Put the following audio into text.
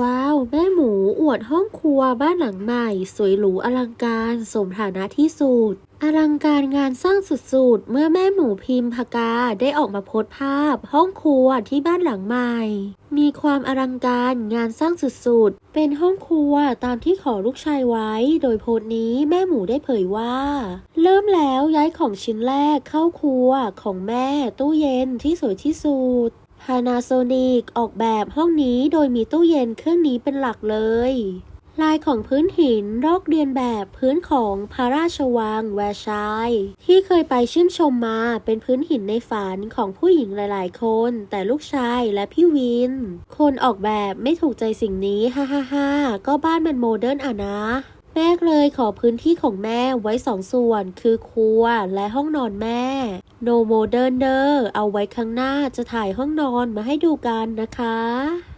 ว้าว แม่หมูอวดห้องครัวบ้านหลังใหม่ สวยหรูอลังการสมฐานะที่สุดอลังการงานสร้างสุดๆ เมื่อแม่หมูพิมพากาได้ออกมาโพสภาพ ห้องครัวที่บ้านหลังใหม่ มีความอลังการงานสร้างสุดๆ เป็นห้องครัวตามที่ขอลูกชายไว้ โดยโพสต์นี้แม่หมูได้เผยว่า เริ่มแล้วย้ายของชิ้นแรกเข้าครัวของแม่ตู้เย็นที่สวยที่สุด Panasonic ออกแบบห้องนี้โดยมีตู้เย็นเครื่องนี้เป็นหลักเลย ลายของพื้นหินลอกเรียนแบบพื้นของพระราชวังแวร์ชายที่เคยไปชื่นชมมาเป็นพื้นหินในฝันของผู้หญิงหลาย ๆ คน แต่ลูกชายและพี่วิน คนออกแบบไม่ถูกใจสิ่งนี้ฮ่าฮ่าฮ่าก็บ้านมันโมเดิร์นอะนะ แม่เลยขอพื้นที่ของแม่ไว้สองส่วน คือครัวและห้องนอนแม่ No Modern เดอร์เอาไว้ข้างหน้าจะถ่ายห้องนอนมาให้ดูกันนะคะ